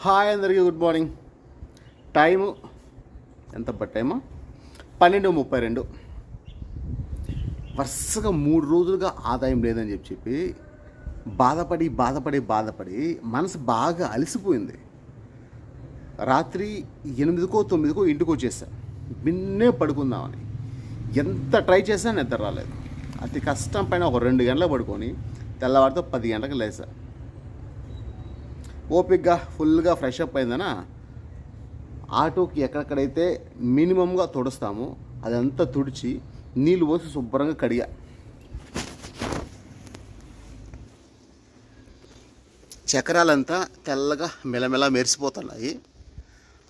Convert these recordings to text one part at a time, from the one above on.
Hi అందరికీ good morning. Time ఎంత but టైమా? పన్నెండు ముప్పై రెండు. వరుసగా మూడు రోజులుగా ఆదాయం లేదని చెప్పి చెప్పి బాధపడి బాధపడి బాధపడి మనసు బాగా అలసిపోయింది. రాత్రి ఎనిమిదికో తొమ్మిదికో ఇంటికి వచ్చేసా. బిన్నే పడుకుందామని. ఎంత ట్రై చేసినా నిద్ర రాలేదు. అతి కష్టం పైన ఒక రెండు గంటలు పడుకొని తెల్లవారితో పది గంటలకు లేసా. ఓపిక్గా ఫుల్గా ఫ్రెష్ అప్ అయిందనా? ఆటోకి ఎక్కడెక్కడైతే మినిమంగా తుడుస్తామో అదంతా తుడిచి నీళ్ళు పోసి శుభ్రంగా కడిగా. చక్రాలంతా తెల్లగా మెలమెల మెరిసిపోతున్నాయి.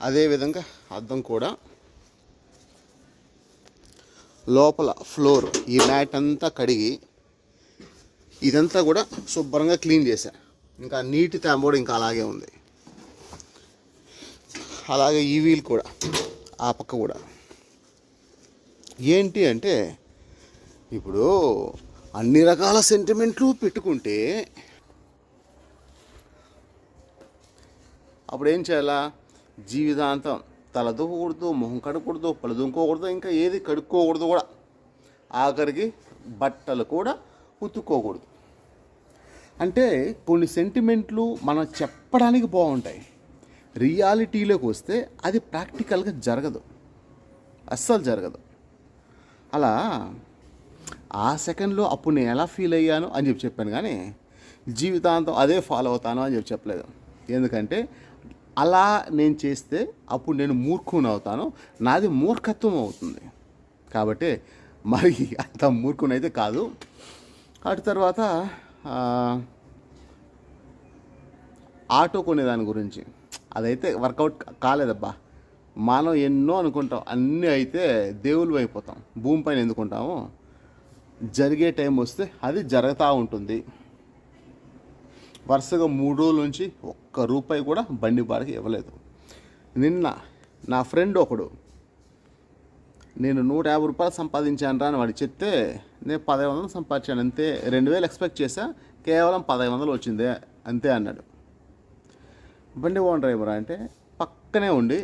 అదేవిధంగా అద్దం కూడా. లోపల ఫ్లోర్ ఈ మ్యాట్ అంతా కడిగి ఇదంతా కూడా శుభ్రంగా క్లీన్ చేశాను ఇంకా నీటి తేమ కూడా ఇంకా అలాగే ఉంది. అలాగే ఈ వీల్ కూడా ఆ పక్క కూడా. ఏంటి అంటే ఇప్పుడు అన్ని రకాల సెంటిమెంట్లు పెట్టుకుంటే అప్పుడు ఏం చేయాలా? జీవితాంతం తల దువ్వకూడదు మొహం కడుక్కూడదు పళ్ళు దుంకోకూడదు ఇంకా ఏది కడుక్కోకూడదు కూడా. ఆఖరికి బట్టలు కూడా ఉతుక్కోకూడదు. అంటే కొన్ని సెంటిమెంట్లు మనం చెప్పడానికి బాగుంటాయి. రియాలిటీలోకి వస్తే అది ప్రాక్టికల్గా జరగదు. అస్సలు జరగదు. అలా ఆ సెకండ్లో అప్పుడు నేను ఎలా ఫీల్ అయ్యాను అని చెప్పి చెప్పాను కానీ జీవితాంతం అదే ఫాలో అవుతాను అని చెప్పి చెప్పలేదు. ఎందుకంటే అలా నేను చేస్తే అప్పుడు నేను మూర్ఖుని అవుతాను. నాది మూర్ఖత్వం అవుతుంది. కాబట్టి మరి అంత మూర్ఖునైతే కాదు. అటు తర్వాత ఆటో కొనేదాని గురించి. అదైతే వర్కౌట్ కాలేదబ్బా. మనం ఎన్నో అనుకుంటాం. అన్నీ అయితే దేవుళ్ళు అయిపోతాం భూమిపైన ఎందుకుంటాము? జరిగే టైం వస్తే అది జరుగుతూ ఉంటుంది. వరుసగా మూడు రోజుల నుంచి ఒక్క రూపాయి కూడా బండి బారికి ఇవ్వలేదు. నిన్న నా ఫ్రెండ్ ఒకడు నేను నూట యాభై రూపాయలు సంపాదించాను రా అని వాడు చెప్తే నేను పదహైదు వందలు సంపాదించాను అంతే. రెండు వేలు ఎక్స్పెక్ట్ చేశా కేవలం పదహైదు వందలు వచ్చిందే అంతే అన్నాడు. బండి ఓన్ డ్రైవర్ అంటే పక్కనే ఉండి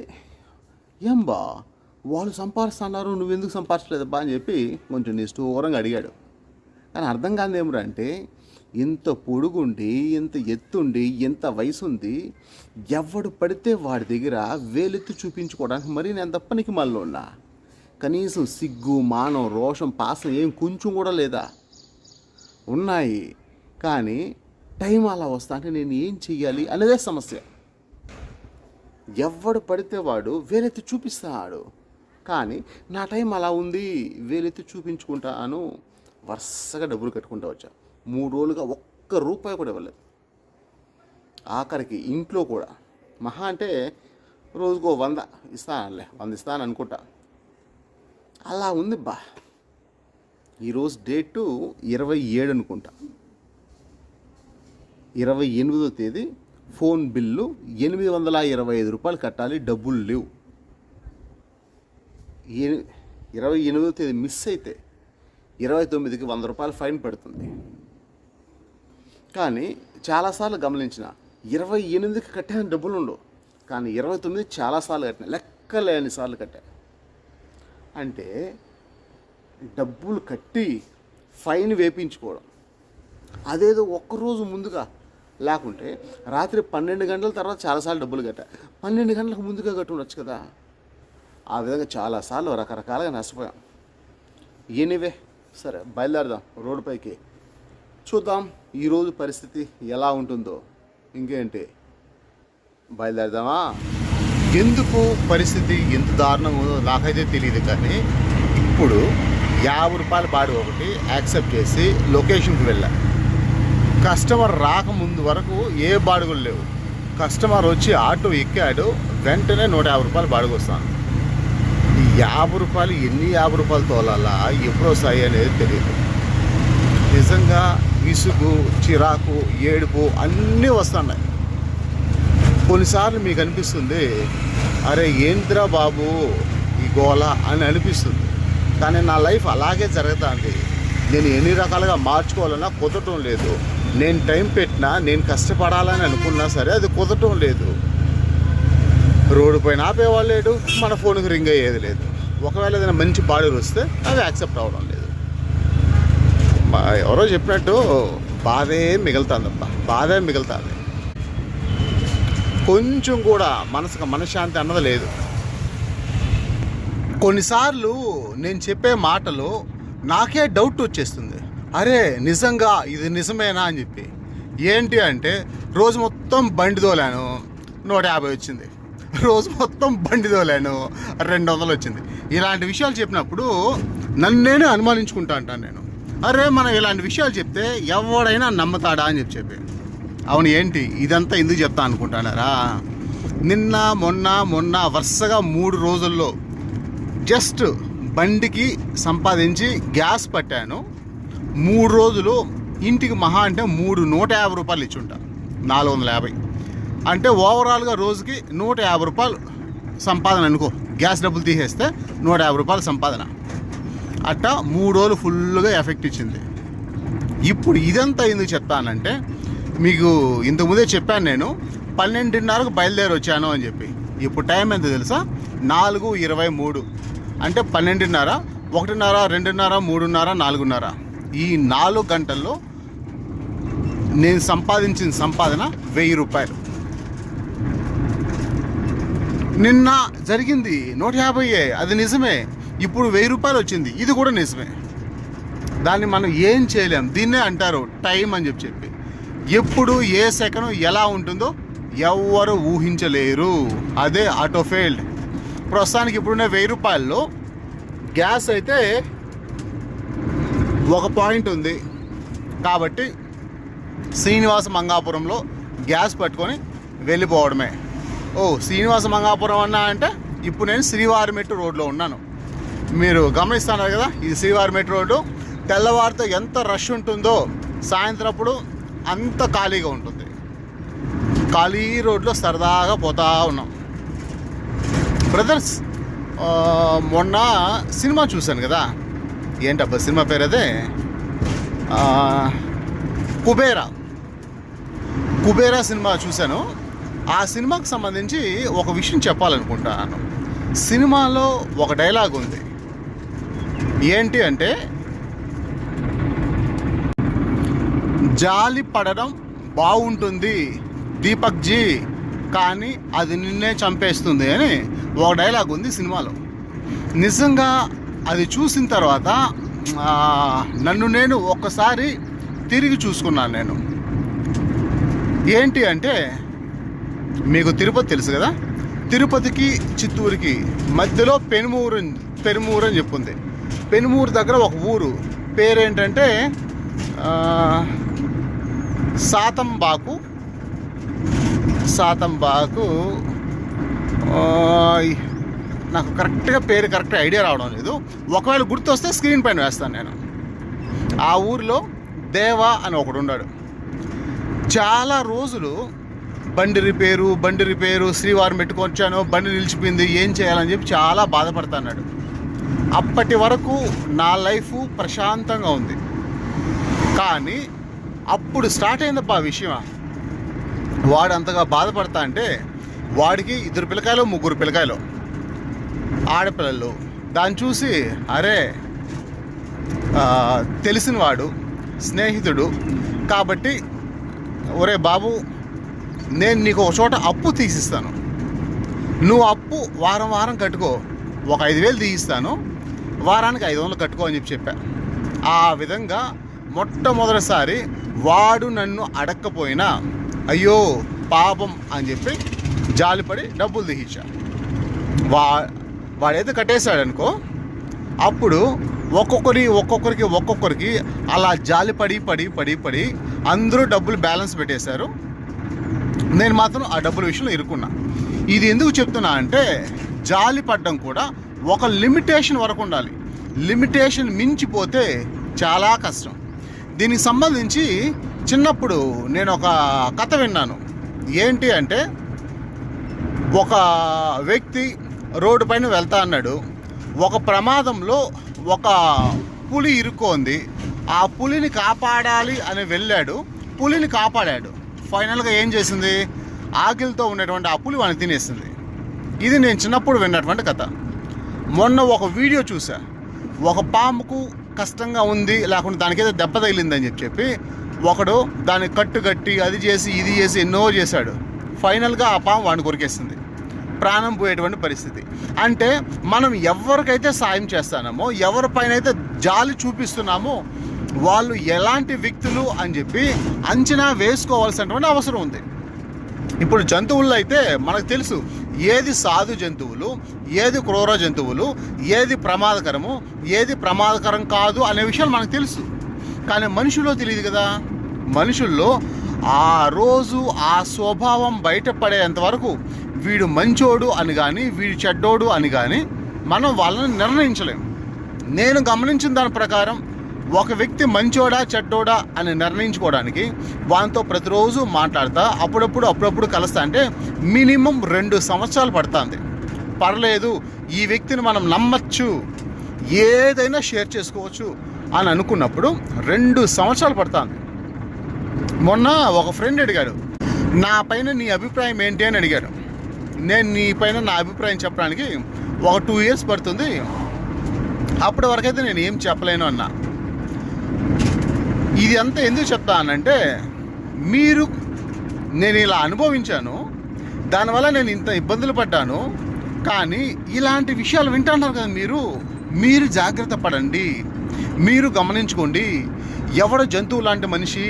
ఏం బా వాళ్ళు సంపాదిస్తున్నారు నువ్వు ఎందుకు సంపాదించలేదు బా అని చెప్పి కొంచెం నిష్ఠూరంగా అడిగాడు. కానీ అర్థం కాదు ఏమిరా అంటే ఇంత పొడుగుండి ఇంత ఎత్తుండి ఎంత వయసు ఉంది ఎవడు పడితే వాడి దగ్గర వేలెత్తి చూపించుకోవడానికి మరి నేను తప్పనికి మళ్ళీ ఉన్నా కనీసం సిగ్గు మానం రోషం పాసం ఏం కొంచెం కూడా లేదా? ఉన్నాయి. కానీ టైం అలా వస్తా అంటే నేను ఏం చెయ్యాలి అనేదే సమస్య. ఎవడు పడితే వాడు వేలెత్తి చూపిస్తాడు. కానీ నా టైం అలా ఉంది వేలెత్తి చూపించుకుంటాను. వరుసగా డబ్బులు కట్టుకుంటా వచ్చా. మూడు రోజులుగా ఒక్క రూపాయి కూడా ఇవ్వలేదు. ఆఖరికి ఇంట్లో కూడా. మహా అంటే రోజుకో వంద ఇస్తానులే వంద ఇస్తాను అనుకుంటా అలా ఉంది బా. ఈరోజు డేటు ఇరవై ఏడు అనుకుంటా. ఇరవై ఎనిమిదో తేదీ ఫోన్ బిల్లు ఎనిమిది వందల ఇరవై ఐదు రూపాయలు కట్టాలి డబ్బులు లేవు. ఇరవై ఎనిమిదో తేదీ మిస్ అయితే ఇరవై తొమ్మిదికి వంద రూపాయలు ఫైన్ పెడుతుంది. కానీ చాలాసార్లు గమనించిన ఇరవై ఎనిమిదికి కట్టాను డబ్బులు ఉండవు కానీ ఇరవై తొమ్మిది చాలాసార్లు కట్టిన లెక్కలేని సార్లు కట్టా అంటే డబ్బులు కట్టి ఫైన్ వేపించుకోవడం. అదేదో ఒక్కరోజు ముందుగా లేకుంటే రాత్రి పన్నెండు గంటల తర్వాత చాలాసార్లు డబ్బులు కట్టా. పన్నెండు గంటలకు ముందుగా కట్టి ఉండొచ్చు కదా. ఆ విధంగా చాలాసార్లు రకరకాలుగా నష్టపోయాం. ఎనీవే సరే బయలుదేరదాం రోడ్డుపైకి చూద్దాం ఈరోజు పరిస్థితి ఎలా ఉంటుందో. ఇంకేంటి? బయలుదేరదామా? ఎందుకు పరిస్థితి ఎంత దారుణంగా నాకైతే తెలియదు కానీ ఇప్పుడు యాభై రూపాయల బాడీ ఒకటి యాక్సెప్ట్ చేసి లొకేషన్కి వెళ్ళా. కస్టమర్ రాకముందు వరకు ఏ బాడుగులు లేవు. కస్టమర్ వచ్చి ఆటో ఎక్కాడు వెంటనే నూట యాభై రూపాయలు బాడుగు వస్తాను ఈ యాభై రూపాయలు ఎన్ని యాభై రూపాయలు తోలాలా ఎప్పుడు వస్తాయి అనేది తెలియదు. నిజంగా విసుగు చిరాకు ఏడుపు అన్నీ వస్తున్నాయి. కొన్నిసార్లు మీకు అనిపిస్తుంది అరే ఏంద్రా బాబు ఈ గోల అని అనిపిస్తుంది. కానీ నా లైఫ్ అలాగే జరుగుతుంది. నేను ఎన్ని రకాలుగా మార్చుకోవాలన్నా కుదరటం లేదు. నేను టైం పెట్టినా నేను కష్టపడాలని అనుకున్నా సరే అది కుదరటం లేదు. రోడ్డు పైన ఆపేవాళ్ళు లేడు మన ఫోన్కి రింగ్ అయ్యేది లేదు. ఒకవేళ ఏదైనా మంచి బాడీలు వస్తే అవి యాక్సెప్ట్ అవ్వడం లేదు. మా ఎవరో చెప్పినట్టు బాధే మిగులుతుందబ్బా బాధే మిగులుతుంది. కొంచెం కూడా మనసుకు మనశ్శాంతి అన్నది లేదు. కొన్నిసార్లు నేను చెప్పే మాటలు నాకే డౌట్ వచ్చేస్తుంది. అరే నిజంగా ఇది నిజమేనా అని చెప్పి. ఏంటి అంటే రోజు మొత్తం బండి తోలాను నూట యాభై వచ్చింది. రోజు మొత్తం బండి తోలాను రెండు వందలు వచ్చింది. ఇలాంటి విషయాలు చెప్పినప్పుడు నన్ను నేనే అనుమానించుకుంటా అంటాను నేను. అరే మనం ఇలాంటి విషయాలు చెప్తే ఎవడైనా నమ్ముతాడా అని చెప్పి చెప్పి. అవును ఏంటి? ఇదంతా ఎందుకు చెప్తా అనుకుంటున్నారా? నిన్న మొన్న మొన్న వరుసగా మూడు రోజుల్లో జస్ట్ బండికి సంపాదించి గ్యాస్ పట్టాను. మూడు రోజులు ఇంటికి మహా అంటే మూడు నూట యాభై రూపాయలు ఇచ్చుంటా. నాలుగు వందల యాభై. అంటే ఓవరాల్గా రోజుకి నూట యాభై రూపాయలు సంపాదన అనుకో. గ్యాస్ డబ్బులు తీసేస్తే నూట యాభై రూపాయలు సంపాదన. అట్టా మూడు రోజులు ఫుల్గా ఎఫెక్ట్ ఇచ్చింది. ఇప్పుడు ఇదంతా ఎందుకు చెప్తానంటే మీకు ఇంతకుముందే చెప్పాను నేను పన్నెండున్నరకు బయలుదేరి వచ్చాను అని చెప్పి. ఇప్పుడు టైం ఎంత తెలుసా? నాలుగు ఇరవై మూడు. అంటే పన్నెండున్నర ఒకటిన్నర రెండున్నర మూడున్నర నాలుగున్నర. ఈ నాలుగు గంటల్లో నేను సంపాదించిన సంపాదన వెయ్యి రూపాయలు. నిన్న జరిగింది నూట యాభై అది నిజమే. ఇప్పుడు వెయ్యి రూపాయలు వచ్చింది ఇది కూడా నిజమే. దాన్ని మనం ఏం చేయలేం దీన్నే అంటారు టైం అని చెప్పి చెప్పి. ఎప్పుడు ఏ సెకండ్ ఎలా ఉంటుందో ఎవ్వరు ఊహించలేరు. అదే ఆటో ఫెయిల్డ్. ప్రస్తుతానికి ఇప్పుడున్న వెయ్యి రూపాయల్లో గ్యాస్ అయితే ఒక పాయింట్ ఉంది. కాబట్టి శ్రీనివాస మంగాపురంలో గ్యాస్ పట్టుకొని వెళ్ళిపోవడమే. ఓ శ్రీనివాస మంగాపురం అన్నా అంటే ఇప్పుడు నేను శ్రీవారిమెట్టు రోడ్లో ఉన్నాను. మీరు గమనిస్తున్నారు కదా ఇది శ్రీవారిమెట్టు రోడ్డు. తెల్లవారితో ఎంత రష్ ఉంటుందో సాయంత్రం అప్పుడు అంత ఖాళీగా ఉంటుంది. ఖాళీ రోడ్లో సరదాగా పోతా ఉన్నాం. బ్రదర్స్ మొన్న సినిమా చూశాను కదా? ఏంటబ్బా సినిమా పేరు అదే? కుబేరా. కుబేరా సినిమా చూశాను. ఆ సినిమాకి సంబంధించి ఒక విషయం చెప్పాలనుకుంటున్నాను సినిమాలో ఒక డైలాగ్ ఉంది. ఏంటి అంటే జాలి పడడం బాగుంటుంది దీపక్ జీ కానీ అది నిన్నే చంపేస్తుంది అని ఒక డైలాగ్ ఉంది సినిమాలో. నిజంగా అది చూసిన తర్వాత నన్ను నేను ఒక్కసారి తిరిగి చూసుకున్నాను నేను. ఏంటి అంటే మీకు తిరుపతి తెలుసు కదా? తిరుపతికి చిత్తూరుకి మధ్యలో పెనుమూరు పెనుమూరు అని చెప్పుంది. పెనుమూరు దగ్గర ఒక ఊరు. పేరేంటంటే సాతంబాకు సాతంబాకు నాకు కరెక్ట్గా పేరు కరెక్ట్ ఐడియా రావడం లేదు. ఒకవేళ గుర్తొస్తే స్క్రీన్ పైన వేస్తాను నేను. ఆ ఊరిలో దేవా అని ఒకడు ఉన్నాడు. చాలా రోజులు బండి రిపేరు బండి రిపేరు శ్రీవారం పెట్టుకొచ్చాను బండి నిలిచిపోయింది ఏం చేయాలని చెప్పి చాలా బాధపడుతున్నాడు అప్పటి వరకు నా లైఫ్ ప్రశాంతంగా ఉంది. కానీ అప్పుడు స్టార్ట్ అయిందప్ప ఆ విషయం వాడు అంతగా బాధపడతా అంటే వాడికి ఇద్దరు పిల్లకాయలు ముగ్గురు పిల్లకాయలు ఆడపిల్లలు. దాన్ని చూసి అరే తెలిసినవాడు స్నేహితుడు. కాబట్టి ఒరే బాబు నేను నీకు ఒక చోట అప్పు తీసిస్తాను. నువ్వు అప్పు వారం వారం కట్టుకో. ఒక ఐదు వేలు తీయిస్తాను. వారానికి ఐదు వందలు కట్టుకో అని చెప్పి చెప్పా. ఆ విధంగా మొట్టమొదటిసారి వాడు నన్ను అడక్కపోయినా అయ్యో పాపం అని చెప్పి జాలిపడి డబ్బులు తీయించా. వా వాడైతే కట్టేశాడనుకో అప్పుడు ఒక్కొక్కరి ఒక్కొక్కరికి ఒక్కొక్కరికి అలా జాలి పడి పడి పడి పడి అందరూ డబ్బులు బ్యాలెన్స్ పెట్టేశారు. నేను మాత్రం ఆ డబ్బుల విషయంలో ఇరుక్కున్నా. ఇది ఎందుకు చెప్తున్నా అంటే జాలి పడ్డం కూడా ఒక లిమిటేషన్ వరకు ఉండాలి. లిమిటేషన్ మించిపోతే చాలా కష్టం. దీనికి సంబంధించి చిన్నప్పుడు నేను ఒక కథ విన్నాను. ఏంటి అంటే ఒక వ్యక్తి రోడ్డు పైన వెళ్తా అన్నాడు. ఒక ప్రమాదంలో ఒక పులి ఇరుక్కోంది. ఆ పులిని కాపాడాలి అని వెళ్ళాడు. పులిని కాపాడాడు. ఫైనల్గా ఏం చేసింది? ఆకలితో ఉన్నటువంటి ఆ పులి వాడిని తినేసింది. ఇది నేను చిన్నప్పుడు విన్నటువంటి కథ. మొన్న ఒక వీడియో చూసా ఒక పాముకు కష్టంగా ఉంది లేకుంటే దానికైతే దెబ్బ తగిలిందని చెప్పి చెప్పి ఒకడు దాన్ని కట్టు కట్టి అది చేసి ఇది చేసి ఎన్నో చేశాడు. ఫైనల్గా ఆ పాము వాడిని కొరికేస్తుంది ప్రాణం పోయేటువంటి పరిస్థితి. అంటే మనం ఎవరికైతే సాయం చేస్తామో ఎవరిపైన అయితే జాలి చూపిస్తున్నామో వాళ్ళు ఎలాంటి వ్యక్తులు అని చెప్పి అంచనా వేసుకోవాల్సినటువంటి అవసరం ఉంది. ఇప్పుడు జంతువుల్లో అయితే మనకు తెలుసు ఏది సాధు జంతువులు ఏది క్రూర జంతువులు ఏది ప్రమాదకరము ఏది ప్రమాదకరం కాదు అనే విషయాలు మనకు తెలుసు. కానీ మనుషుల్లో తెలియదు కదా. మనుషుల్లో ఆ రోజు ఆ స్వభావం బయటపడేంత వరకు వీడు మంచోడు అని కానీ వీడు చెడ్డోడు అని కానీ మనం వాళ్ళని నిర్ణయించలేము. నేను గమనించిన దాని ప్రకారం ఒక వ్యక్తి మంచోడా చెడ్డోడా అని నిర్ణయించుకోవడానికి వానితో ప్రతిరోజు మాట్లాడతా అప్పుడప్పుడు అప్పుడప్పుడు కలుస్తా అంటే మినిమం రెండు సంవత్సరాలు పడుతుంది. పర్లేదు ఈ వ్యక్తిని మనం నమ్మచ్చు ఏదైనా షేర్ చేసుకోవచ్చు అని అనుకున్నప్పుడు రెండు సంవత్సరాలు పడుతుంది. మొన్న ఒక ఫ్రెండ్ అడిగాడు నా పైన నీ అభిప్రాయం ఏంటి? అని అడిగాడు. నేను నీ పైన నా అభిప్రాయం చెప్పడానికి ఒక టూ ఇయర్స్ పడుతుంది. అప్పటి వరకైతే నేను ఏం చెప్పలేను అన్నా. ఇది అంతా ఎందుకు చెప్తానంటే మీరు నేను ఇలా అనుభవించాను దానివల్ల నేను ఇంత ఇబ్బందులు పడ్డాను కానీ ఇలాంటి విషయాలు వింటున్నారు కదా మీరు మీరు జాగ్రత్త పడండి మీరు గమనించుకోండి ఎవడు జంతువు లాంటి మనిషి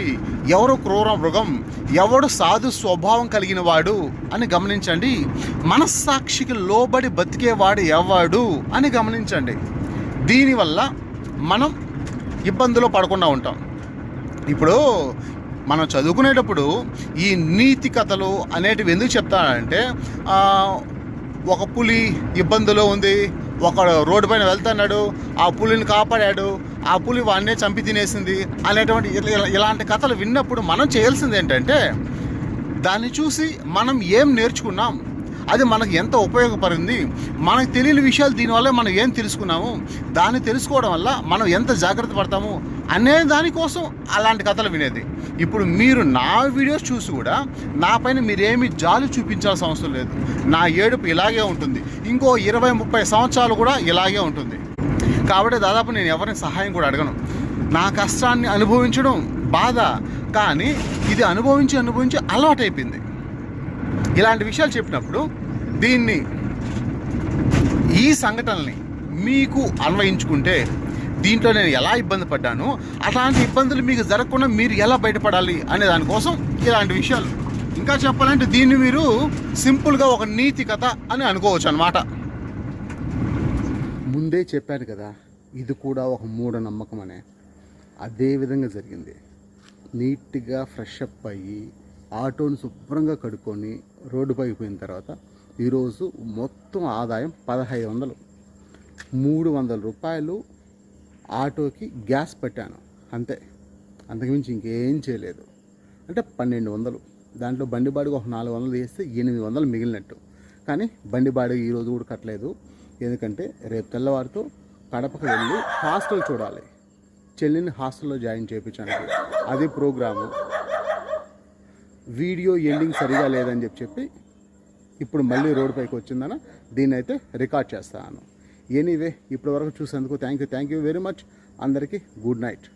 ఎవరు క్రూర మృగం ఎవడు సాధు స్వభావం కలిగిన వాడు అని గమనించండి మనస్సాక్షికి లోబడి బతికేవాడు ఎవడు అని గమనించండి. దీనివల్ల మనం ఇబ్బందులు పడకుండా ఉంటాం. ఇప్పుడు మనం చదువుకునేటప్పుడు ఈ నీతి కథలు అనేటివి ఎందుకు చెప్తానంటే ఒక పులి ఇబ్బందులో ఉంది ఒక రోడ్డు పైన వెళ్తున్నాడు ఆ పులిని కాపాడాడు ఆ పులి వాడినే చంపి తినేసింది అనేటువంటి ఇలా- ఇలాంటి కథలు విన్నప్పుడు మనం చేయాల్సింది ఏంటంటే దాన్ని చూసి మనం ఏం నేర్చుకున్నాం అది మనకు ఎంత ఉపయోగపడింది? మనకు తెలియని విషయాలు దీనివల్ల మనం ఏం తెలుసుకున్నాము? దాన్ని తెలుసుకోవడం వల్ల మనం ఎంత జాగ్రత్త పడతాము? అనే దానికోసం అలాంటి కథలు వినేది. ఇప్పుడు మీరు నా వీడియోస్ చూసి కూడా నా పైన మీరేమి జాలి చూపించాల్సిన అవసరం లేదు. నా ఏడుపు ఇలాగే ఉంటుంది. ఇంకో ఇరవై ముప్పై సంవత్సరాలు కూడా ఇలాగే ఉంటుంది. కాబట్టి దాదాపు నేను ఎవరిని సహాయం కూడా అడగను. నా కష్టాన్ని అనుభవించడం బాధ కానీ ఇది అనుభవించి అనుభవించి అలవాటైపోయింది. ఇలాంటి విషయాలు చెప్పినప్పుడు దీన్ని ఈ సంఘటనల్ని మీకు అన్వయించుకుంటే దీంట్లో నేను ఎలా ఇబ్బంది పడ్డాను అలాంటి ఇబ్బందులు మీకు జరగకుండా మీరు ఎలా బయటపడాలి అనే దానికోసం ఇలాంటి విషయాలు. ఇంకా చెప్పాలంటే దీన్ని మీరు సింపుల్గా ఒక నీతి కథ అని అనుకోవచ్చు అనమాట ముందే చెప్పాను కదా ఇది కూడా ఒక మూఢనమ్మకం అనే. అదే విధంగా జరిగింది. నీట్గా ఫ్రెష్ అప్ అయ్యి ఆటోని శుభ్రంగా కడుక్కొని రోడ్డుపై పోయిన తర్వాత ఈరోజు మొత్తం ఆదాయం పదహైదు వందలు. మూడు వందల రూపాయలు ఆటోకి గ్యాస్ పెట్టాను. అంతే. అంతకుమించి ఇంకేం చేయలేదు. అంటే పన్నెండు వందలు. దాంట్లో బండి బాడుగ ఒక నాలుగు వందలు వేస్తే ఎనిమిది వందలు మిగిలినట్టు. కానీ బండి బాడుగ ఈరోజు కూడా కట్టలేదు. ఎందుకంటే రేపు తెల్లవారితో కడపకు వెళ్ళి హాస్టల్ చూడాలి. చెల్లిని హాస్టల్లో జాయిన్ చేయించడానికి. అదే ప్రోగ్రాము. వీడియో ఎండింగ్ సరిగా లేదని చెప్పి చెప్పి ఇప్పుడు మళ్ళీ రోడ్ పైకి వచ్చిందన? దీన్ని అయితే రికార్డ్ చేస్తాను. ఎనీవే ఇప్పటి వరకు చూసేందుకు thank you thank you very much. అందరికీ గుడ్ నైట్.